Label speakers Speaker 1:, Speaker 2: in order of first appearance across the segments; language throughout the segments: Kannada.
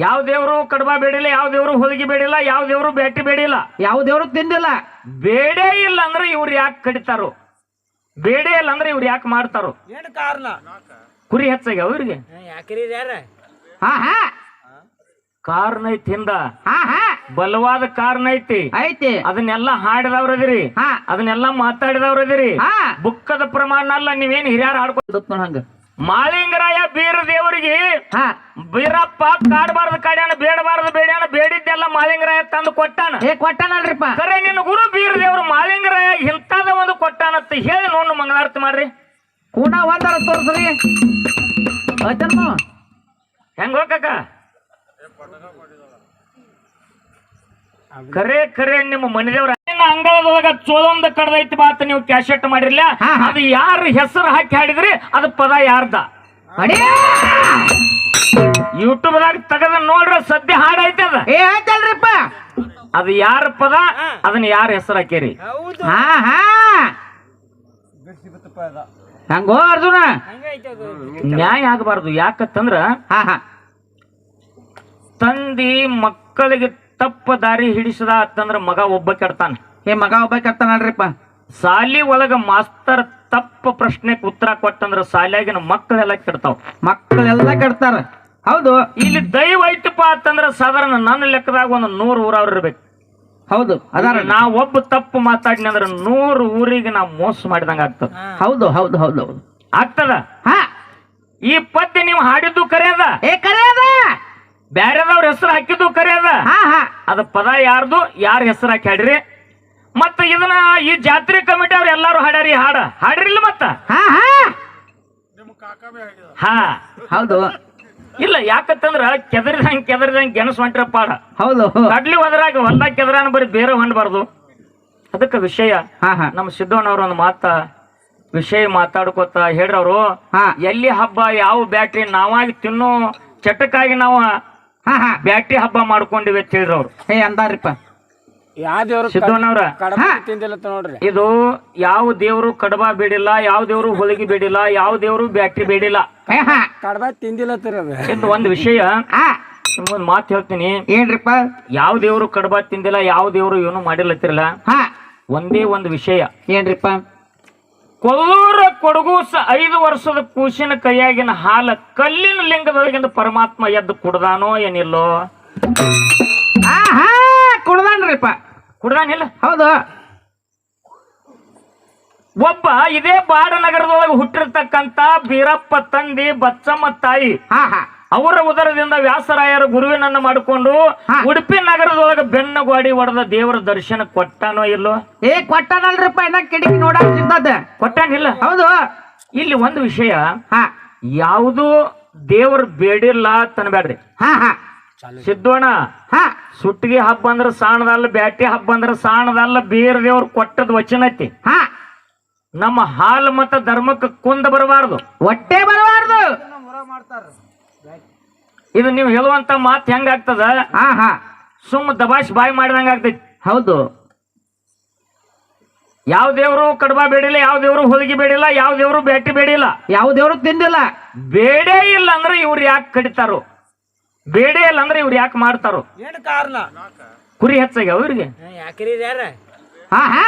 Speaker 1: ಯಾವ ದೇವರು ಕಡಬ ಬೇಡಿಲ್ಲ ಯಾವ ದೇವರು ಹೊಲಿಗೆ ಬೇಡಿಲ್ಲ ಯಾವ ದೇವರು ಬೇಟೆ ಬೇಡಿಲ್ಲ.
Speaker 2: ಯಾವ ದೇವರು ತಿಂದಿಲ್ಲ.
Speaker 1: ಬೇಡೇ ಇಲ್ಲ ಅಂದ್ರೆ ಇವ್ರು ಯಾಕೆ ಕಡಿತಾರು? ಬೇಡೆ ಇಲ್ಲ ಅಂದ್ರೆ ಇವ್ರು ಯಾಕೆ ಮಾಡ್ತಾರೋ?
Speaker 3: ಏನು ಕಾರಣ?
Speaker 1: ಕುರಿ ಹೆಚ್ಚಾಗ ಅವ್ರಿಗೆ
Speaker 2: ಹಾ ಹಾ.
Speaker 1: ಕಾರಣ ಐತಿ ಹಿಂದ.
Speaker 2: ಹಾ ಹಾ.
Speaker 1: ಬಲವಾದ ಕಾರಣ ಐತಿ.
Speaker 2: ಐತಿ.
Speaker 1: ಅದನ್ನೆಲ್ಲ ಹಾಡಿದವ್ರದಿರಿ
Speaker 2: ಹಾ.
Speaker 1: ಅದನ್ನೆಲ್ಲ ಮಾತಾಡಿದವ್ರದಿರಿ
Speaker 2: ಹಾ.
Speaker 1: ಬುಕ್ಕದ ಪ್ರಮಾಣ ಅಲ್ಲ ನೀವೇನ್ ಹಿರಿಯರ್ ಹಾಡ್ಕೊ
Speaker 2: ಗೊತ್ತು ನೋಡ್ ಹಂಗ.
Speaker 1: ಮಾಳಿಂಗರಾಯ ಬೀರ ದೇವರಿಗೆ
Speaker 2: ಹಾ.
Speaker 1: ಬೀರಪ್ಪ ಕಾಡಬಾರ್ದು ಕಾಡ್ಯಾನ ಬೇಡಬಾರ್ದು ಬೇಡ್ಯಾನ ಬೇಡಿದ್ದೆಲ್ಲ ಮಾಳಿಂಗರಾಯ ತಂದು ಕೊಟ್ಟಾನ.
Speaker 2: ಏ ಕೊಟ್ಟನಲ್ರಿಪ್ಪ.
Speaker 1: ಕರೆ ನಿನ್ನ ಗುರು ಬೀರ ದೇವರು ಮಾಳಿಂಗರಾಯ ಇಂಥದ ಒಂದು ಕೊಟ್ಟಾನಂತ ಹೇಳಿ ನೋಡು ಮಂಗಳಾರತಿ ಮಾಡ್ರಿ.
Speaker 2: ಕೂಡ ಒಂದರ ತೋರಿಸ್ರಿ. ಹೆಂಗ
Speaker 1: ಹೆಂಗ್ ಹೋಗಕ್ಕ ಕರೆ ಖರೆ ನಿಮ್ಮ ಮನೆದೇವ್ರ ಅಂಗಳದೊಳಗ ಚೋಲೊಂದ ಕಡದೈತಿ ಮಾತು ನೀವು ಕ್ಯಾಶೆಟ್ ಮಾಡಿರ್ಲ
Speaker 2: ಹಾ, ಹಾ.
Speaker 1: ಅದು ಯಾರು ಹೆಸರು ಹಾಕಿ ಹಾಡಿದ್ರಿ ಅದು ಪದ ಯಾರ್ದ?
Speaker 2: ಅಡಿ
Speaker 1: ಯೂಟ್ಯೂಬ್ದಾಗ ತೆಗದ ನೋಡ್ರ ಸದ್ಯ ಹಾಡೈತೆ ಅದ.
Speaker 2: ಏ ಆಯ್ತಲ್ರಿಪ್ಪ.
Speaker 1: ಅದು ಯಾರ ಪದ ಅದನ್ನ ಯಾರ ಹೆಸರು ಹಾಕೇರಿ
Speaker 3: ಹೌದು.
Speaker 2: ಹಾ ಹಾ. ಹಂಗೋ ಅರ್ಜುನ.
Speaker 3: ಹಂಗೈತೆ ಅದು
Speaker 1: ನ್ಯಾಯ ಆಗಬಾರ್ದು ಯಾಕತ್ತಂದ್ರ
Speaker 2: ಹಾ ಹಾ.
Speaker 1: ತಂದಿ ಮಕ್ಕಳಿಗೆ ತಪ್ಪ ದಾರಿ ಹಿಡಿಸದ ಅಂತಂದ್ರ ಮಗ ಒಬ್ಬ ಕೆಡ್ತಾನ.
Speaker 2: ಏ ಮಗ ಒಬ್ಬ ನೋಡ್ರಿಪ್ಪ
Speaker 1: ಸಾಲಿ ಒಳಗ ಮಾಸ್ತರ್ ತಪ್ಪ ಪ್ರಶ್ನೆಗೆ ಉತ್ತರ ಕೊಟ್ಟಂದ್ರ ಸಾಲಿಯಾಗಿನ ಮಕ್ಕಳೆಲ್ಲ ಕೆಡ್ತಾವ.
Speaker 2: ಮಕ್ಕಳೆಲ್ಲ ಕೆಡ್ತಾರ. ಹೌದು
Speaker 1: ಇಲ್ಲಿ ದೈವ ಐತಪ್ಪ ಅಂತಂದ್ರ ಸಾಧಾರಣ ನನ್ನ ಲೆಕ್ಕದಾಗ ಒಂದು ನೂರು ಊರವ್ರು ಇರ್ಬೇಕು.
Speaker 2: ಹೌದು ಅದರ.
Speaker 1: ನಾ ಒಬ್ಬ ತಪ್ಪು ಮಾತಾಡಿನ ಅಂದ್ರೆ ನೂರು ಊರಿಗೆ ನಾವು ಮೋಸ ಮಾಡಿದಂಗ ಆಗ್ತದ.
Speaker 2: ಹೌದು ಹೌದು ಹೌದು ಹೌದು.
Speaker 1: ಆಗ್ತದ?
Speaker 2: ಹಾ.
Speaker 1: ಈ ಪದ್ಯ ನೀವು ಹಾಡಿದ್ದು ಕರೆಯದ
Speaker 2: ಏ ಕರೆಯದ
Speaker 1: ಬ್ಯಾರೆದವ್ರ ಹೆಸರು ಹಾಕಿದ್ದು ಕರೆಯದ
Speaker 2: ಹಾ ಹಾ.
Speaker 1: ಅದ ಪದ ಯಾರ್ದು? ಯಾರ ಹೆಸರು ಹಾಕಿ ಹಾಡ್ರಿ ಮತ್ತ ಇದನ್ನ ಈ ಜಾತ್ರೆ ಕಮಿಟಿ ಅವ್ರು ಎಲ್ಲಾರು ಹಾಡ್ಯಾರಿ ಹಾಡ. ಹಾಡ್ರಿಲ್ಲ ಮತ್ತ?
Speaker 2: ಹಾ ಹಾ.
Speaker 1: ಹಾ.
Speaker 2: ಹೌದು.
Speaker 1: ಇಲ್ಲ ಯಾಕಂತಂದ್ರ ಕೆದರಿದಂಗ್ ಕೆದರಿದಂಗ್ ಗೆಣಸ್ ಹೊಂಟ್ರ ಪಾಡ
Speaker 2: ಹೌದು.
Speaker 1: ಕಡ್ಲಿ ಹೋದ್ರಾಗ ಹೊಲ್ದಾಗ ಕೆದರಾನ ಬರೀ ಬೇರೆ ಹೊಂಡಬಾರ್ದು. ಅದಕ್ಕೆ ವಿಷಯ.
Speaker 2: ಹಾ ಹಾ.
Speaker 1: ನಮ್ಮ ಸಿದ್ದಣ್ಣವ್ರ ಒಂದು ಮಾತ ವಿಷಯ ಮಾತಾಡ್ಕೋತ ಹೇಳ್ರವ್ರು
Speaker 2: ಹಾ.
Speaker 1: ಎಲ್ಲಿ ಹಬ್ಬ ಯಾವ ಬ್ಯಾಟ್ರಿ ನಾವಾಗಿ ತಿನ್ನೋ ಚಟಕ್ಕಾಗಿ ನಾವು
Speaker 2: ಹಾ ಹಾ.
Speaker 1: ಬ್ಯಾಟ್ರಿ ಹಬ್ಬ ಮಾಡ್ಕೊಂಡಿವಿ ಅಂತ ಹೇಳಿರವ್ರು.
Speaker 2: ಏ ಅಂದಾರಿಪ್ಪ.
Speaker 3: ಯಾವ ದೇವ್ರು
Speaker 1: ಸಿದ್ದಣ್ಣವ್ರ
Speaker 3: ಕಡಬ ತಿಂದಿಲ್ಲ ಅಂತ ನೋಡ್ರಿ.
Speaker 1: ಇದು ಯಾವ ದೇವರು ಕಡಬ ಬೇಡಿಲ್ಲ ಯಾವ ದೇವರು ಹೊಲಿಗೆ ಬೇಡಿಲ್ಲ ಯಾವ ದೇವರು ಬ್ಯಾಟ್ರಿ ಬೇಡಿಲ್ಲ.
Speaker 3: ಕಡಬ ತಿಂದಿಲ್ಲ
Speaker 1: ಇದು ಒಂದು ವಿಷಯ.
Speaker 2: ಹಾ.
Speaker 1: ನಿಮ್ಗೊಂದು ಮಾತು ಹೇಳ್ತೀನಿ.
Speaker 2: ಏನ್ರಿಪ್ಪ?
Speaker 1: ಯಾವ ದೇವರು ಕಡಬ ತಿಂದಿಲ್ಲ ಯಾವ ದೇವರು ಏನು ಮಾಡಿಲ್ಲತ್ತಿರಲ್ಲ
Speaker 2: ಹಾ.
Speaker 1: ಒಂದೇ ಒಂದು ವಿಷಯ.
Speaker 2: ಏನ್ರಿಪ್ಪ?
Speaker 1: ಕೊಲ್ಲೂರ ಕೊಡಗು ಐದು ವರ್ಷದ ಕೂಸಿನ ಕೈಯಾಗಿನ ಹಾಲ ಕಲ್ಲಿನ ಲಿಂಗದೊಳಗಿಂದ ಪರಮಾತ್ಮ ಎದ್ದು ಕುಡ್ದಾನೋ ಏನಿಲ್ಲೋ?
Speaker 2: ಹಾ ಹಾ ಕುಡ್ದಾನ್ರಿಪ್ಪ.
Speaker 1: ಕುಡ್ದಾನಿಲ್ಲ
Speaker 2: ಹೌದು.
Speaker 1: ಒಬ್ಬ ಇದೇ ಬಾಡನಗರದೊಳಗೆ ಹುಟ್ಟಿರ್ತಕ್ಕಂತ ಬೀರಪ್ಪ ತಂದಿ ಬಚ್ಚಮ್ಮ ತಾಯಿ.
Speaker 2: ಹಾ ಹಾ.
Speaker 1: ಅವರ ಉದರದಿಂದ ವ್ಯಾಸರಾಯರ ಗುರುವಿನನ್ನ ಮಾಡಿಕೊಂಡು. ಉಡುಪಿ ನಗರದೊಳಗೆ ಬೆನ್ನಗೋಡಿ ಹೊಡೆದ ದೇವರ ದರ್ಶನ ಕೊಟ್ಟಾನೋ ಇಲ್ಲೋ?
Speaker 2: ಏ ಕೊಟ್ಟನಲ್ರಿಪ್ಪ ಇನ್ನ ಕಿಟಕಿ ನೋಡಕ್ ಸಿಗ್ತದ
Speaker 1: ಕೊಟ್ಟಾನಿಲ್ಲ
Speaker 2: ಹೌದು.
Speaker 1: ಇಲ್ಲಿ ಒಂದು ವಿಷಯ.
Speaker 2: ಹಾ.
Speaker 1: ಯಾವುದು ದೇವ್ರ ಬೇಡಿಲ್ಲ ತನಬೇಡ್ರಿ
Speaker 2: ಹಾ ಹಾ.
Speaker 1: ಸಿದ್ದೋಣ.
Speaker 2: ಹಾ
Speaker 1: ಸುಟ್ಟಿಗೆ ಹಬ್ಬ ಅಂದ್ರೆ ಸಾಣದಲ್ಲ ಬ್ಯಾಟಿ ಹಬ್ಬ ಅಂದ್ರೆ ಸಾಣದಲ್ಲ ಬೇರೆ ದೇವ್ರ ಕೊಟ್ಟದ ವಚನ ಐತಿ.
Speaker 2: ಹಾ
Speaker 1: ನಮ್ಮ ಹಾಲು ಮತ್ತ ಧರ್ಮಕ್ಕೆ ಕುಂದ ಬರಬಾರ್ದು.
Speaker 2: ಒಟ್ಟೆ ಬರಬಾರ್ದು.
Speaker 1: ಇದು ನೀವು ಹೇಳುವಂತ ಮಾತು ಹೆಂಗಾಗ್ತದ
Speaker 2: ಹಾ ಹಾ.
Speaker 1: ಸುಮ್ಮ ದಬಾಶ್ ಬಾಯಿ ಮಾಡಿದಂಗ ಆಗ್ತೈತಿ.
Speaker 2: ಹೌದು.
Speaker 1: ಯಾವ ದೇವರು ಕಡಬ ಬೇಡಿಲ್ಲ ಯಾವ ದೇವರು ಹೊಲಿಗೆ ಬೇಡಿಲ್ಲ ಯಾವ ದೇವರು ಬ್ಯಾಟಿ ಬೇಡಿಲ್ಲ.
Speaker 2: ಯಾವ ದೇವರು ತಿಂದಿಲ್ಲ.
Speaker 1: ಬೇಡೇ ಇಲ್ಲ ಅಂದ್ರೆ ಇವ್ರು ಯಾಕೆ ಕಡಿತಾರೋ? ಬೇಡೇ ಅಲ್ಲ ಅಂದ್ರೆ ಇವ್ರು ಯಾಕೆ ಮಾಡ್ತಾರೋ?
Speaker 3: ಏನ್ ಕಾರಣ?
Speaker 1: ಕುರಿ ಹೆಚ್ಚಾಗ ಅವ್ರಿಗೆ
Speaker 3: ಯಾಕ್ರಿ ಯಾರ?
Speaker 2: ಹಾ ಹಾ.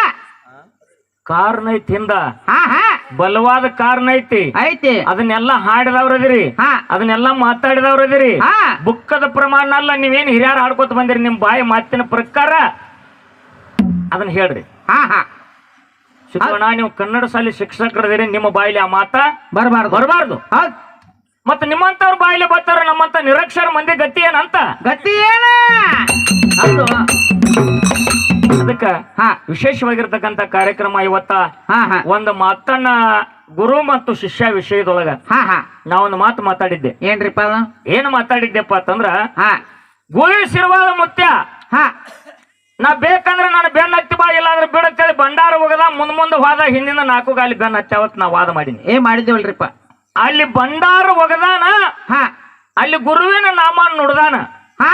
Speaker 1: ಕಾರಣ ಐತಿ ಹಿಂದ.
Speaker 2: ಹಾ ಹಾ.
Speaker 1: ಬಲವಾದ ಕಾರಣ ಐತಿ.
Speaker 2: ಐತಿ.
Speaker 1: ಅದನ್ನೆಲ್ಲ ಹಾಡಿದವ್ರದಿರಿ
Speaker 2: ಹಾ.
Speaker 1: ಅದನ್ನೆಲ್ಲ ಮಾತಾಡಿದವ್ರದಿರಿ
Speaker 2: ಹಾ.
Speaker 1: ಬುಕ್ಕದ ಪ್ರಮಾಣ ಅಲ್ಲ ನೀವೇನ್ ಹಿರಿಯರ್ ಹಾಡ್ಕೊತ ಬಂದಿರಿ ನಿಮ್ ಬಾಯಿ ಮಾತಿನ ಪ್ರಕಾರ? ಅದನ್ನ ಹೇಳ್ರಿ.
Speaker 2: ಹಾ ಹಾ.
Speaker 1: ನೀವು ಕನ್ನಡ ಶಾಲೆ ಶಿಕ್ಷಕರದಿರಿ ನಿಮ್ಮ ಬಾಯಿಲಿ ಆ ಮಾತಾ
Speaker 2: ಬರಬಾರ್ದು.
Speaker 1: ಬರಬಾರ್ದು.
Speaker 2: ಹೌದ್.
Speaker 1: ಮತ್ತ ನಿಮ್ಮಂತವ್ರ ಬಾಯಿಲೆ ಬರ್ತಾರ ನಮ್ಮಂತ ನಿರಕ್ಷರ ಮಂದಿ ಗತಿ ಏನಂತ?
Speaker 2: ಗತಿ ಏನ?
Speaker 1: ಅದಕ್ಕ
Speaker 2: ಹಾ.
Speaker 1: ವಿಶೇಷವಾಗಿರ್ತಕ್ಕಂತ ಕಾರ್ಯಕ್ರಮ ಇವತ್ತ
Speaker 2: ಹಾ ಹಾ.
Speaker 1: ಒಂದು ಮಾತನ್ನ ಗುರು ಮತ್ತು ಶಿಷ್ಯ ವಿಷಯದೊಳಗ
Speaker 2: ಹಾ ಹಾ.
Speaker 1: ನಾ ಒಂದು ಮಾತು ಮಾತಾಡಿದ್ದೆ.
Speaker 2: ಏನ್ರಿಪ್ಪ ಅದು?
Speaker 1: ಏನ್ ಮಾತಾಡಿದ್ದೆಪ್ಪ ಅಂತಂದ್ರ
Speaker 2: ಹಾ.
Speaker 1: ಗುಳಿ ಸಿರ್ವಾದ ಮುತ್ಯ.
Speaker 2: ಹಾ.
Speaker 1: ನಾ ಬೇಕಂದ್ರೆ ನಾನು ಬೆನ್ನ ಹತ್ತಿ ಬಾ ಇಲ್ಲಾಂದ್ರೆ ಹೇಳಿ ಭಂಡಾರ ಹೋಗದ ಮುಂದ್ ಮುಂದೆ ಹೋದ ಹಿಂದಿನ ನಾಲ್ಕು ಗಾಲಿ ಬೆನ್ನ ಅವತ್ತು ನಾ ವಾದ ಮಾಡೀನಿ.
Speaker 2: ಏ ಮಾಡಿದ್ದೇವಲ್ರಿಪ್ಪ.
Speaker 1: ಅಲ್ಲಿ ಭಂಡಾರ ಒಗದಾನ
Speaker 2: ಹಾ.
Speaker 1: ಅಲ್ಲಿ ಗುರುವಿನ ನಾಮ ನೋಡ್ದಾನ.
Speaker 2: ಹಾ.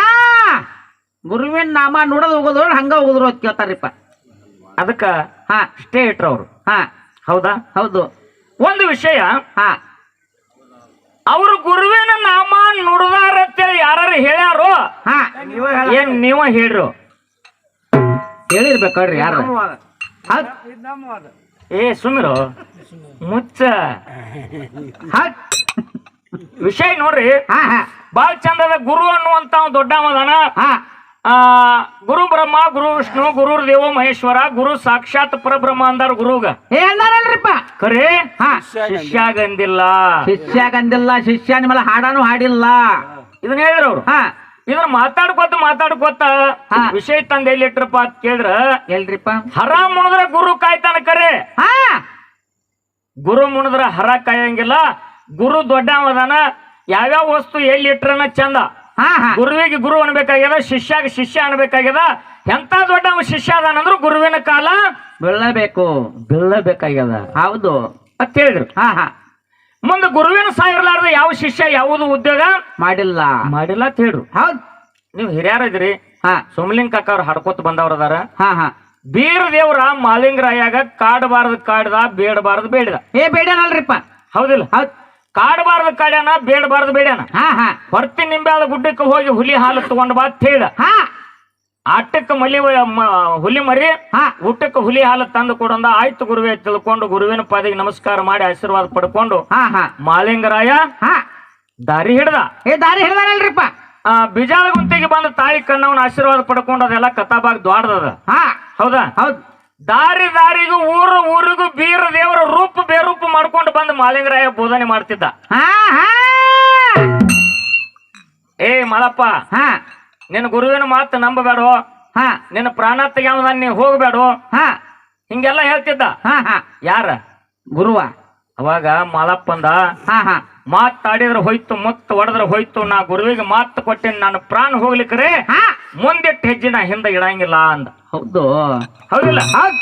Speaker 2: ಗುರುವಿನ ನಾಮ ನೋಡೋದು ಹೋಗೋದು ಹಂಗ ಹೋಗುದ್ರು ಅಂತ ಕೇಳ್ತಾರಿಪ್ಪ
Speaker 1: ಅದಕ್ಕ
Speaker 2: ಹಾ.
Speaker 1: ಇಷ್ಟೇ ಇಟ್ರು ಅವ್ರು
Speaker 2: ಹಾ.
Speaker 1: ಹೌದಾ?
Speaker 2: ಹೌದು.
Speaker 1: ಒಂದು ವಿಷಯ.
Speaker 2: ಹಾ.
Speaker 1: ಅವರು ಗುರುವಿನ ನಾಮ ನುಡ್ದಾರ ಅಂತೇಳಿ ಯಾರು ಹೇಳ್ಯಾರು? ಏನ್ ನೀವ ಹೇಳ್ರು?
Speaker 2: ಹೇಳಿರ್ಬೇಕ್ರಿ ಯಾರು.
Speaker 1: ಏ ಸುಮಿರು. ಮುಚ್ಚ. ವಿಷಯ ನೋಡ್ರಿ.
Speaker 2: ಹಾ ಹಾ.
Speaker 1: ಬಾಳ ಗುರು ಅನ್ನುವಂತ ಒಂದು ದೊಡ್ಡ ಮದನ
Speaker 2: ಹಾ.
Speaker 1: ಆ ಗುರು ಬ್ರಹ್ಮ ಗುರು ವಿಷ್ಣು ಗುರು ದೇವ ಮಹೇಶ್ವರ ಗುರು ಸಾಕ್ಷಾತ್ ಪರಬ್ರಹ್ಮ ಅಂದಾರ ಗುರುಗ. ಖರೆ
Speaker 2: ಹಾ.
Speaker 1: ಶಿಷ್ಯ ಗಂದಿಲ್ಲ.
Speaker 2: ಶಿಷ್ಯ ನಿಮ್ಮಲ್ಲ ಹಾಡಾನು ಹಾಡಿಲ್ಲ.
Speaker 1: ಇದನ್ನ ಹೇಳಿದ್ರು ಅವ್ರು?
Speaker 2: ಹಾ.
Speaker 1: ಇದನ್ನ ಮಾತಾಡ್ಕೊತ ಮಾತಾಡ್ಕೊತ. ವಿಷಯ ತಂದೆ ಎಲ್ಲಿಟ್ರಪ್ಪ ಅಂತ ಕೇಳಿದ್ರ.
Speaker 2: ಎಲ್ರಿಪ್ಪ
Speaker 1: ಹರಾಮ್ ಮುಣದ್ರ ಗುರು ಕಾಯ್ತಾನ ಕರೆ.
Speaker 2: ಹಾ.
Speaker 1: ಗುರು ಮುಣದ್ರ ಹರ ಕಾಯಂಗಿಲ್ಲ ಗುರು ದೊಡ್ಡ ಅವದಾನ ಯಾವ್ಯಾವ ವಸ್ತು ಎಲ್ಲಿ ಇಟ್ರನ ಚಂದ.
Speaker 2: ಹಾ ಹಾ.
Speaker 1: ಗುರುವಿಗೆ ಗುರು ಅನ್ಬೇಕಾಗ್ಯದ ಶಿಷ್ಯಾಗ ಶಿಷ್ಯ ಅನ್ಬೇಕಾಗ್ಯದ ಎಂತ ದೊಡ್ಡ ಶಿಷ್ಯ ಅದಾನಂದ್ರು ಗುರುವಿನ ಕಾಲ
Speaker 2: ಬೀಳಬೇಕು
Speaker 1: ಬೀಳಬೇಕಾಗ್ಯದ
Speaker 2: ಹೌದು.
Speaker 1: ಅಂತ ಹೇಳಿದ್ರು.
Speaker 2: ಹಾ ಹಾ.
Speaker 1: ಮುಂದೆ ಗುರುವಿನ ಸಾಯಿರ್ಲಾರ್ದ ಯಾವ ಶಿಷ್ಯ ಯಾವುದು ಉದ್ಯೋಗ?
Speaker 2: ಮಾಡಿಲ್ಲ.
Speaker 1: ಮಾಡಿಲ್ಲ ಅಂತ ಹೇಳ್ರು
Speaker 2: ಹೌದು.
Speaker 1: ನೀವು ಹಿರಿಯರ ಇದ್ರಿ.
Speaker 2: ಹಾ.
Speaker 1: ಸೋಮಲಿಂಗ ಕಾಕ ಅವ್ರು ಹಾಡ್ಕೊತ ಬಂದವ್ರದಾರ
Speaker 2: ಹಾ ಹಾ.
Speaker 1: ಬೀರ ದೇವ್ರ ಮಾಲಿಂಗರಾಯಾಗ ಕಾಡಬಾರದು ಕಾಡ್ದ ಬೇಡಬಾರದು ಬೇಡದ.
Speaker 2: ಏ ಬೇಡನಲ್ರಿಪ್ಪ
Speaker 1: ಹೌದಿಲ್ಲ?
Speaker 2: ಹೌದ್.
Speaker 1: ಕಾಡಬಾರದು ಕಾಡ್ಯಾನ ಬೇಡಬಾರದು ಬೇಡ್ಯಾನ?
Speaker 2: ಹಾ ಹಾ.
Speaker 1: ಹೊರ್ತಿ ಗುಡ್ಡಕ್ಕೆ ಹೋಗಿ ಹುಲಿ ಹಾಲು ತಗೊಂಡ್ ಬಾ ಅಂತ
Speaker 2: ಹಾ.
Speaker 1: ಆಟಕ್ಕೆ ಮಲಿ ಹುಲಿ ಮರಿ
Speaker 2: ಹಾ.
Speaker 1: ಊಟಕ್ಕೆ ಹುಲಿ ಹಾಲು ತಂದು ಕೊಡಂದ ಆಯ್ತು ಗುರುವೇ ತಿಳ್ಕೊಂಡು ಗುರುವಿನ ಪಾದಿಗೆ ನಮಸ್ಕಾರ ಮಾಡಿ ಆಶೀರ್ವಾದ ಪಡ್ಕೊಂಡು
Speaker 2: ಹಾ ಹಾ.
Speaker 1: ಮಾಲಿಂಗರಾಯ
Speaker 2: ಹಾ.
Speaker 1: ದಾರಿ ಹಿಡ್ದ.
Speaker 2: ಏ ದಾರಿ ಹಿಡ್ದಾನಲ್ರಿಪ್ಪ
Speaker 1: ಆ ಬಿಜಾಳ ಗುಂತಿಗೆ ಬಂದ ತಾಯಿ ಕಣ್ಣವನ ಆಶೀರ್ವಾದ ಪಡ್ಕೊಂಡು ಅದೆಲ್ಲ ಕಥಾಬಾಗ್ ದ್ವಾಡದ
Speaker 2: ಹಾ.
Speaker 1: ಹೌದಾ?
Speaker 2: ಹೌದು.
Speaker 1: ದಾರಿ ದಾರಿಗೂ ಊರು ಊರಿಗೂ ಬೀರ ದೇವರ ರೂಪ ಬೇರೂಪ ಮಾಡ್ಕೊಂಡು ಬಂದು ಮಾಲಿಂಗರಾಯ ಬೋಧನೆ ಮಾಡ್ತಿದ್ದ.
Speaker 2: ಹಾ ಹಾ.
Speaker 1: ಏ ಮಲಪ್ಪ
Speaker 2: ಹಾ.
Speaker 1: ನಿನ್ನ ಗುರುವಿನ ಮಾತು ನಂಬಬೇಡೋ?
Speaker 2: ಹಾ.
Speaker 1: ನಿನ್ನ ಪ್ರಾಣ ತೆಗೆದ ನೀ ಹೋಗ್ಬೇಡೋ?
Speaker 2: ಹಾ.
Speaker 1: ಹಿಂಗೆಲ್ಲ ಹೇಳ್ತಿದ್ದ.
Speaker 2: ಹಾ ಹಾ.
Speaker 1: ಯಾರ?
Speaker 2: ಗುರುವ.
Speaker 1: ಅವಾಗ ಮಲಪ್ಪಂದ
Speaker 2: ಹಾ ಹಾ.
Speaker 1: ಮಾತಾಡಿದ್ರೆ ಹೋಯ್ತು ಮುತ್ತು ಹೊಡೆದ್ರೆ ಹೋಯ್ತು ನಾ ಗುರುವಿಗೆ ಮಾತು ಕೊಟ್ಟಿನಿ ನಾನು ಪ್ರಾಣ ಹೋಗ್ಲಿಕ್ಕೆ
Speaker 2: ಹಾ.
Speaker 1: ಮುಂದಿಟ್ಟು ನಾ ಹಿಂದೆ ಇಡಂಗಿಲ್ಲ ಅಂದ.
Speaker 2: ಹೌದು.
Speaker 1: ಹೌದಿಲ್ಲ?
Speaker 2: ಹೌದ್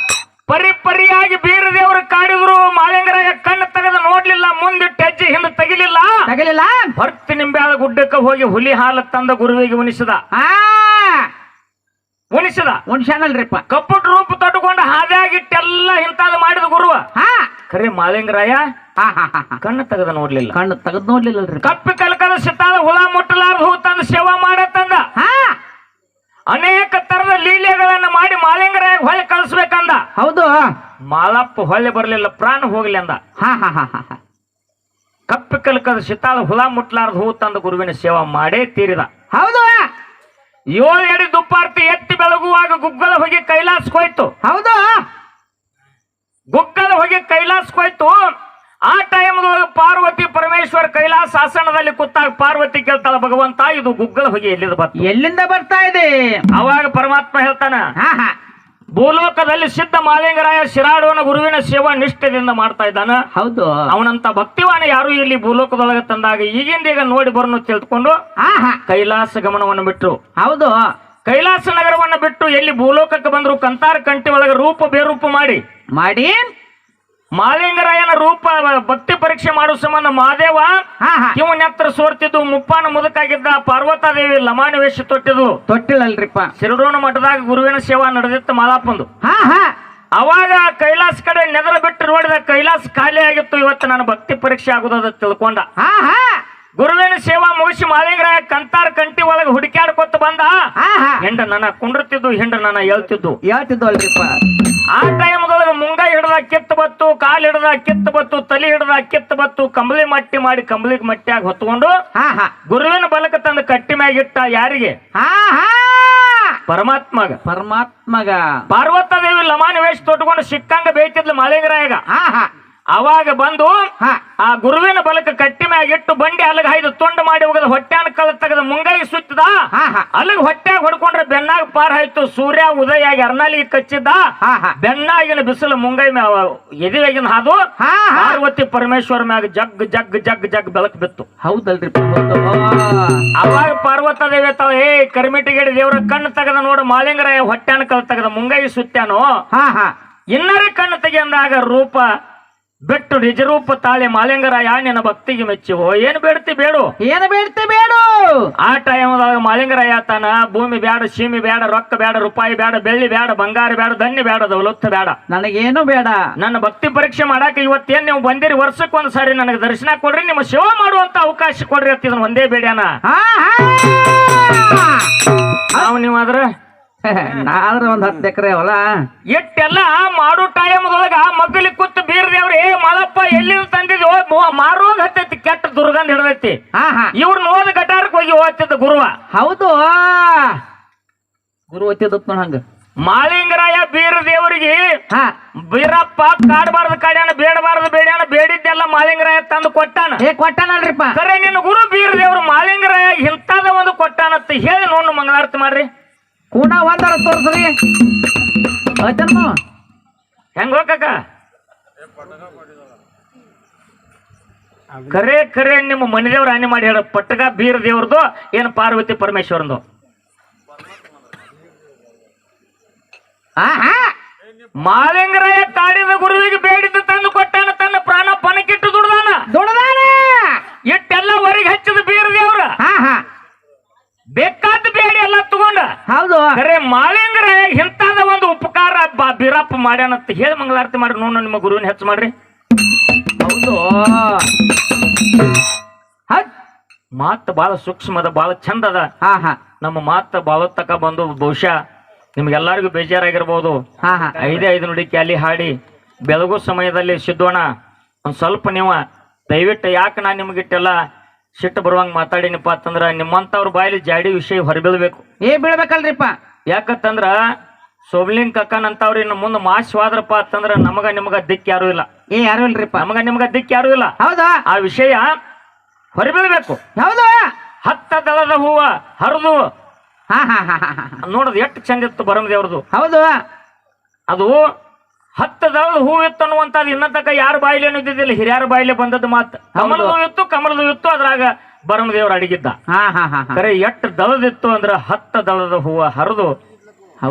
Speaker 1: ಪರಿ ಪರಿಯಾಗಿ ಬೇರೆ ದೇವರು ಕಾಡಿದ್ರು ಮಾಳಿಂಗರಾಯ ಕಣ್ಣು ತೆಗೆದು ನೋಡ್ಲಿಲ್ಲ ಮುಂದಿಟ್ಟು ಹೆಜ್ಜೆ ಹಿಂದೆ ತೆಗಿಲಿಲ್ಲ.
Speaker 2: ತಗಲಿಲ್ಲ?
Speaker 1: ಭರ್ತಿ ನಿಂಬ್ಯಾಳ ಗುಡ್ಡಕ್ಕೆ ಹೋಗಿ ಹುಲಿ ಹಾಲು ತಂದ ಗುರುವಿಗೆ ಉಣಿಸಿದ. ಉಣಿಸದ?
Speaker 2: ಕಪ್ಪು
Speaker 1: ಕಪ್ಪಟ್ ರೂಪ ತೊಟ್ಟುಕೊಂಡು ಹಾದಾಗಿಟ್ಟೆಲ್ಲ ಇಂತಾದ ಮಾಡಿದ ಗುರುವ.
Speaker 2: ಹಾ!
Speaker 1: ಖರೆ
Speaker 2: ಹಾ
Speaker 1: ಕಣ್ಣು ತೆಗೆದ ನೋಡ್ಲಿಲ್ಲ.
Speaker 2: ಕಣ್ಣು ತೆಗೆದು ನೋಡ್ಲಿಲ್ಲ
Speaker 1: ಕಪ್ಪಿ ಕಲ್ಕದ ಸಿತ್ತಾದ ಹುಳ ಮುಟ್ಟಲಾರ್ದು ಹೂ ತಂದು ಸೇವಾ ಮಾಡತ್ತಂದ ಅನೇಕ ತರದ ಲೀಲೆಗಳನ್ನ ಮಾಡಿ ಮಾಲಿಂಗರಾಯ ಹೊಳೆ ಕಳಿಸ್ಬೇಕಂದ.
Speaker 2: ಹೌದು.
Speaker 1: ಮಾಲಪ್ಪ ಹೊಳೆ ಬರಲಿಲ್ಲ ಪ್ರಾಣ ಹೋಗ್ಲಿ ಅಂದ.
Speaker 2: ಹಾ ಹಾ ಹಾ
Speaker 1: ಕಪ್ಪಿ ಕಲ್ಕದ ಶಿತಾಳ ಹುಲ ಮುಟ್ಲಾರ್ದ ಹೂ ತಂದು ಗುರುವಿನ ಸೇವಾ ಮಾಡೇ ತೀರಿದ.
Speaker 2: ಹೌದು.
Speaker 1: ಏಳು ಎಡಿ ದುಪ್ಪಾರ್ತಿ ಎತ್ತಿ ಬೆಳಗುವಾಗ ಗುಗ್ಗಲ ಹೋಗಿ ಕೈಲಾಸಕ್ಕೆ ಹೋಯ್ತು
Speaker 2: ಹೌದು.
Speaker 1: ಗುಗ್ಗಲ ಹೋಗಿ ಕೈಲಾಸಕ್ಕೆ ಹೋಯ್ತು ಆ ಟೈಮ್ದೊಳಗೆ ಪಾರ್ವತಿ ಪರಮೇಶ್ವರ ಕೈಲಾಸ ಆಸನದಲ್ಲಿ ಕೂತಾಗ ಪಾರ್ವತಿ ಕೇಳ್ತಾಳ ಭಗವಂತ ಇದು ಗುಗ್ಗಲ ಹೊಗೆ ಎಲ್ಲಿದ ಬರ್ತ
Speaker 2: ಎಲ್ಲಿಂದ ಬರ್ತಾ ಇದೆ?
Speaker 1: ಅವಾಗ ಪರಮಾತ್ಮ ಹೇಳ್ತಾನ ಭೂಲೋಕದಲ್ಲಿ ಸಿದ್ಧ ಮಾಲಿಂಗರಾಯ ಶಿರಾಡುವನ ಗುರುವಿನ ಸೇವಾ ನಿಷ್ಠೆಯಿಂದ ಮಾಡ್ತಾ ಇದ್ದಾನ.
Speaker 2: ಹೌದು.
Speaker 1: ಅವನಂತ ಭಕ್ತಿವಾನ ಯಾರು ಇಲ್ಲಿ ಭೂಲೋಕದೊಳಗೆ ತಂದಾಗ ಈಗಿಂದ ಈಗ ನೋಡಿ ಬರೋನು ತಿಳ್ಕೊಂಡು ಕೈಲಾಸ ಗಮನವನ್ನು ಬಿಟ್ಟರು
Speaker 2: ಹೌದು.
Speaker 1: ಕೈಲಾಸ ನಗರವನ್ನು ಬಿಟ್ಟು ಎಲ್ಲಿ ಭೂಲೋಕಕ್ಕೆ ಬಂದ್ರು ಕಂತಾರ ಕಂಟಿ ಒಳಗೆ ರೂಪ ಬೇರೂಪ ಮಾಡಿ.
Speaker 2: ಮಾಡಿ.
Speaker 1: ಮಾಲಿಂಗರಾಯನ ರೂಪ ಭಕ್ತಿ ಪರೀಕ್ಷೆ ಮಾಡೋ ಸಮನ ಮಹಾದೇವ. ಇವ್ ನೆತ್ರ ಸೋರ್ತಿದ್ದು ಮುಪ್ಪಾನ ಮುದುಕಾಗಿದ್ದ ಪಾರ್ವತಾದೇವಿ ಲಮಾನ ವೇಷ ತೊಟ್ಟಿದ್ದು.
Speaker 2: ತೊಟ್ಟಿಲ್ಲಲ್ರಿಪ್ಪ.
Speaker 1: ಸಿರಡೋಣ ಮಠದಾಗ ಗುರುವಿನ ಸೇವಾ ನಡೆದಿತ್ತು ಮಾಲಾಪಂದು. ಅವಾಗ ಕೈಲಾಸ ಕಡೆ ನೆದರ ಬಿಟ್ಟು ನೋಡಿದ ಕೈಲಾಸ ಖಾಲಿ ಆಗಿತ್ತು. ಇವತ್ತು ನಾನು ಭಕ್ತಿ ಪರೀಕ್ಷೆ ಆಗುದದ ತಿಳ್ಕೊಂಡ. ಗುರುವಿನ ಸೇವಾ ಮುಗಿಸಿ ಮಾಲಿಂಗರಾಯ ಕಂತಾರ ಕಂಟಿ ಒಳಗೆ ಹುಡುಕ್ಯಾಡ್ಕೊತ ಬಂದ. ಹೆಂಡ ನನ್ನ ಕುಂಡ್ರತಿದ್ದು ಹೆಂಡ ನನ್ನ ಹೇಳ್ತಿದ್ದು.
Speaker 2: ಹೇಳ್ತಿದ್ದು ಅಲ್ರಿಪ್ಪ
Speaker 1: ಆ ಟೈಮ್ದೊಳಗೆ ಮುಂಗೈ ಹಿಡ್ದ ಕಿತ್ತು ಬತ್ತು ಕಾಲ್ ಹಿಡ್ದ ಕಿತ್ತು ಬತ್ತು ತಲೆ ಹಿಡ್ದ ಕಿತ್ತು ಬತ್ತು ಕಂಬಳಿ ಮಟ್ಟಿ ಮಾಡಿ ಕಂಬಳಿ ಮಟ್ಟಿಯಾಗಿ ಹೊತ್ಕೊಂಡು
Speaker 2: ಹಾ ಹಾ.
Speaker 1: ಗುರುವಿನ ಬಲಕ ತಂದು ಕಟ್ಟಿ ಮ್ಯಾಗಿಟ್ಟ ಯಾರಿಗೆ?
Speaker 2: ಹಾ ಹಾ.
Speaker 1: ಪರಮಾತ್ಮಗ.
Speaker 2: ಪರಮಾತ್ಮಗ.
Speaker 1: ಪಾರ್ವತದೇವಿ ಲಮಾನ ವೇಷ ತೊಟ್ಕೊಂಡು ಸಿಕ್ಕಂಗ ಬೇಯ್ತಿದ್ಲು ಮಾಲಿಂಗರಾಯಗ
Speaker 2: ಹಾ ಹಾ.
Speaker 1: ಅವಾಗ ಬಂದು ಆ ಗುರುವಿನ ಬಲಕ ಕಟ್ಟಿ ಮ್ಯಾಗ ಇಟ್ಟು ಬಂಡಿ ಅಲ್ಲಿಗೆ ಹಾಯ್ದು ತುಂಡು ಮಾಡಿ ಹೋಗದ. ಹೊಟ್ಟೆನ ಕಲ್ ತೆಗೆದ ಮುಂಗೈ ಸುತ್ತದ. ಅಲ್ಲಿಗೆ ಹೊಟ್ಯಾಗ ಹೊಡ್ಕೊಂಡ್ರೆ ಬೆನ್ನಾಗ ಪಾರ್ ಆಯ್ತು ಸೂರ್ಯ ಉದಯ ಅರ್ನಾಲಿಗೆ ಕಚ್ಚಿದ್ದ. ಬೆನ್ನಾಗಿನ ಬಿಸಿಲು ಮುಂಗೈ ಮ್ಯಾವ ಎದೆಯಾಗಿನ ಹಾದು. ಪಾರ್ವತಿ ಪರಮೇಶ್ವರ ಮ್ಯಾಗ ಜಗ್ ಜಗ್ ಜಗ್ ಜಗ್ ಬೆಳಕ್ ಬಿತ್ತು.
Speaker 2: ಹೌದಲ್ರಿ ಹೌದು
Speaker 1: ಅವಾಗ ಪಾರ್ವತ ದೇವಿ ತಾವ ಏ ಕರ್ಮಿಟಿಗೇಡಿ ದೇವ್ರ ಕಣ್ಣು ತೆಗೆದ ನೋಡು. ಮಾಲಿಂಗರಾಯ ಹೊಟ್ಯಾನ ಕಲ್ ತೆಗೆದ ಮುಂಗೈ
Speaker 2: ಸುತ್ತಾನೋ
Speaker 1: ಇನ್ನರೇ ಕಣ್ಣು ತೆಗೆಯಂದಾಗ ರೂಪ ಬಿಟ್ಟು ನಿಜರೂಪ ತಾಳೆ ಮಾಲಿಂಗರಾಯ ನಿನ್ನ ಭಕ್ತಿಗೆ ಮೆಚ್ಚಿವೋ ಏನು ಬೇಡ್ತಿ ಬೇಡು.
Speaker 2: ಏನು ಬೇಡ್ತಿ ಬೇಡು.
Speaker 1: ಆ ಟೈಮದಾಗ ಮಾಲಿಂಗರಾಯ ತಾನ ಭೂಮಿ ಬೇಡ ಸೀಮಿ ಬೇಡ ರೊಕ್ಕ ಬೇಡ ರೂಪಾಯಿ ಬೇಡ ಬೆಳ್ಳಿ ಬೇಡ ಬಂಗಾರ ಬೇಡ ಧನ್ಯ ಬೇಡ ದೌಲತ್ತು ಬೇಡ
Speaker 2: ನನಗೇನು ಬೇಡ.
Speaker 1: ನನ್ನ ಭಕ್ತಿ ಪರೀಕ್ಷೆ ಮಾಡಾಕ ಇವತ್ತೇನ್ ನೀವು ಬಂದಿರಿ? ವರ್ಷಕ್ಕೆ ಒಂದ್ ಸಾರಿ ನನಗೆ ದರ್ಶನ ಕೊಡ್ರಿ ನಿಮ್ಮ ಸೇವಾ ಮಾಡುವಂತ ಅವಕಾಶ ಕೊಡ್ರಿ ಅಂತ ಇದನ್ನ ಒಂದೇ ಬೇಡ್ಯಾನ?
Speaker 2: ಹಾ.
Speaker 1: ನಾವು ನೀವು ಆದ್ರ
Speaker 2: ನಾದ್ರ ಒಂದ್ ಹತ್ತು ಎಕರೆ ಹೊಲ.
Speaker 1: ಎಟ್ಟೆಲ್ಲ ಮಾಡೋ ಟೈಮ್ದೊಳಗ ಕುತ್ತು ಕೂತ್ ಅವ್ರಿ ಮಳಪ್ಪ ಎಲ್ಲಿ ತಂದಿದ್ವಿ ಮಾರೋದ್ ಹತ್ತೈತಿ ಕೆಟ್ಟ ದುರ್ಗಂಧ ಹಿಡ್ದೈತಿ. ಇವ್ರ ನೋದ ಗಟಾರಕ್ಕೆ ಹೋಗಿ ಹೋಗ್ತಿದ್ದ ಗುರುವ.
Speaker 2: ಹೌದು. ಗುರು ನೋಡ್ ಹಂಗ.
Speaker 1: ಮಾಳಿಂಗರಾಯ ಬೀರ ದೇವರಿಗೆ
Speaker 2: ಹಾ.
Speaker 1: ಬೀರಪ್ಪ ಕಾಡಬಾರ್ದು ಕಾಡ್ಯಾನ ಬೇಡಬಾರದು ಬೇಡ್ಯಾನ ಬೇಡಿದ್ದೆಲ್ಲ ಮಾಳಿಂಗರಾಯ ತಂದು ಕೊಟ್ಟಾನ.
Speaker 2: ಏ ಕೊಟ್ಟಾನಲ್ರಿಪ್ಪ.
Speaker 1: ಕರೆ ನಿನ್ನ ಗುರು ಬೀರ ದೇವ್ರು ಮಾಳಿಂಗರಾಯ ಇಂಥದ ಒಂದು ಕೊಟ್ಟಾನಂತ ಹೇಳಿ ನೋಡು ಮಂಗಳಾರತಿ ಮಾಡ್ರಿ.
Speaker 2: ಕೂನ ಒಂದರ ತೋರ್ಸ್ರಿ. ಆಯ್ತೇನು
Speaker 1: ಹೆಂಗ್ ಹೋಗಕ್ಕ ಕರೆ ಕರೆ ನಿಮ್ಮ ಮನೆದೇವ್ರ ಹಾನಿ ಮಾಡಿ ಹೇಳ ಪಟ್ಟಗ ಬೀರ ದೇವ್ರದ್ದು ಏನು ಪಾರ್ವತಿ ಪರಮೇಶ್ವರಂದು? ಮಾಳಿಂಗರಾಯ ಕಾಡಿದ ಗುರುವಿಗೆ ಬೇಡಿದ್ದು ತಂದು ಕೊಟ್ಟಾನ ತನ್ನ ಪ್ರಾಣ ಪಣಕ್ಕಿಟ್ಟು ದುಡ್ದಾನ
Speaker 2: ದುಡ್ದಾನ
Speaker 1: ಇಟ್ಟೆಲ್ಲ ಹೊರಗೆ ಹಚ್ಚಿದ ಬೀರ ದೇವ್ರ
Speaker 2: ಹಾ ಹಾ
Speaker 1: ಬೇಕಾದ ಬೇಡಿ ಎಲ್ಲ ತಗೊಂಡ.
Speaker 2: ಹೌದು.
Speaker 1: ಅರೆ ಮಾಳಿಂಗ್ರೆ ಇಂಥದ ಒಂದು ಉಪಕಾರ ಬಿರಪ್ಪ ಬೀರಪ್ಪ ಮಾಡ್ಯಾನಂತ ಹೇಳಿ ಮಂಗಳಾರತಿ ಮಾಡಿ ನೋಡ ನಿಮ್ಮ ಗುರುವಿನ ಹೆಚ್ಚು ಮಾಡ್ರಿ.
Speaker 2: ಹೌದು. ಹಾ
Speaker 1: ಮಾತು ಬಹಳ ಸೂಕ್ಷ್ಮದ ಬಹಳ ಚಂದ ಅದ.
Speaker 2: ಹಾ ಹಾ.
Speaker 1: ನಮ್ಮ ಮಾತು ತಕ ಬಂದು ಬಹುಶಃ ನಿಮ್ಗೆಲ್ಲರಿಗೂ ಬೇಜಾರಾಗಿರ್ಬೋದು.
Speaker 2: ಹಾ ಹಾ.
Speaker 1: ಐದೇ ಐದು ನುಡಿ ಕ್ಯಾಲಿ ಹಾಡಿ ಬೆಳಗು ಸಮಯದಲ್ಲಿ ಸಿದ್ದೋಣ. ಒಂದು ಸ್ವಲ್ಪ ನೀವು ದಯವಿಟ್ಟು ಯಾಕೆ ನಾನು ನಿಮಗಿಟ್ಟೆಲ್ಲ ಸಿಟ್ಟು ಬರುವಂಗ ಮಾತಾಡಿನಪ್ಪ ಅಂತಂದ್ರ ನಿಮ್ಮಂಥವ್ರ ಬಾಯಲ್ಲಿ ಜಾಡಿ ವಿಷಯ ಹೊರಬೀಳ್ಬೇಕು.
Speaker 2: ಏ ಬೀಳ್ಬೇಕಲ್ರಿಪ್ಪ.
Speaker 1: ಯಾಕಂತಂದ್ರ ಸೋಮ್ಲಿಂಗ್ ಕಕ್ಕನಂತವ್ರು ಇನ್ನು ಮುಂದೆ ಮಾಸ್ ಹೋದ್ರಪ್ಪ ಅಂತಂದ್ರ ನಮಗ ನಿಮಗ ದಿಕ್ ಯಾರು ಇಲ್ಲ.
Speaker 2: ಏ ಯಾರು ಇಲ್ರಿಪ್ಪ.
Speaker 1: ನಮಗ ನಿಮಗ ದಿಕ್ ಯಾರು ಇಲ್ಲ.
Speaker 2: ಹೌದಾ?
Speaker 1: ಆ ವಿಷಯ ಹೊರಬೀಳ್ಬೇಕು.
Speaker 2: ಹೌದಾ?
Speaker 1: ಹತ್ತ ದಳದ ಹೂವ ಹರಿದು
Speaker 2: ಹಾ ಹಾ ಹಾ.
Speaker 1: ನೋಡೋದು ಎಷ್ಟು ಚಂದ ಇತ್ತು ಬರಮದೇವ್ರದು
Speaker 2: ಹೌದು.
Speaker 1: ಅದು ಹತ್ತು ದಳದ ಹೂ ಇತ್ತು ಅನ್ನುವಂಥದ್ದು ಇನ್ನ ತನಕ ಯಾರ ಬಾಯಿಲೇನು ಇದ್ದಿದ್ದಿಲ್ಲ ಹಿರಿಯರ ಬಾಯಿಲೆ ಬಂದದ್ದು ಮಾತು. ಕಮಲದ ಹೂ ಇತ್ತು ಕಮಲದ ಇತ್ತು ಅದ್ರಾಗ ಬರಮದೇವರು ಅಡಗಿದ್ದ. ಕರೆ ಎಷ್ಟು ದಳದಿತ್ತು ಅಂದ್ರೆ ಹತ್ತ ದಳದ ಹೂವ ಹರಿದು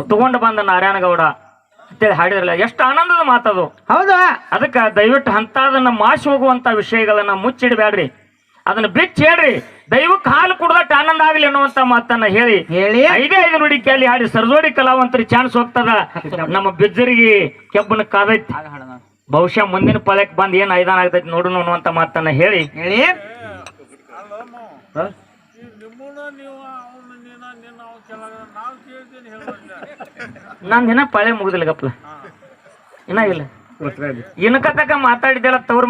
Speaker 1: ತಗೊಂಡು ಬಂದ ನಾರಾಯಣಗೌಡ ಅಂತೇಳಿ ಹಾಡಿದ್ರಲ್ಲ ಎಷ್ಟು ಆನಂದದ ಮಾತದು
Speaker 2: ಹೌದಾ.
Speaker 1: ಅದಕ್ಕೆ ದಯವಿಟ್ಟು ಅಂತದನ್ನ ಮಾಸಿ ಹೋಗುವಂತ ವಿಷಯಗಳನ್ನ ಮುಚ್ಚಿಡಬೇಡ್ರಿ ಅದನ್ನ ಬಿಚ್ಚಿ ಹೇಳ್ರಿ. ದೈವಕ್ಕೆ ಹಾಲು ಕುಡ್ದಟ್ಟು ಆನಂದ ಆಗ್ಲಿ ಅನ್ನುವಂತ ಮಾತನ್ನ ಹೇಳಿ.
Speaker 2: ಹೇಳಿ.
Speaker 1: ಐದೇ ಐದು ನುಡಿ ಕೇಳಿ ಹಾಡಿ. ಸರ್ಜೋಡಿ ಕಲಾವಂತರಿ ಚಾನ್ಸ್ ಹೋಗ್ತದ. ನಮ್ಮ ಬಿಜ್ಜರಿಗೆ ಕೆಬ್ಬನ ಕಾದೈತಿ. ಬಹುಶಃ ಮುಂದಿನ ಪಲಕ್ ಬಂದ್ ಏನ್ ಐದಾನ ಆಗ್ತೈತಿ ನೋಡು ಅನ್ನುವಂತ ಮಾತನ್ನ ಹೇಳಿ.
Speaker 2: ಹೇಳಿ.
Speaker 1: ಇನ್ನ ದಿನ ಪಳೆ ಮುಗುದಿಲ್ಲ ಗಪ್ಲ. ಇನ್ನ ಇಲ್ಲ. ಇನ್ಕ ತಕ ಮಾತಾಡಿದ್ದೆಲ್ಲ ತವ್ರ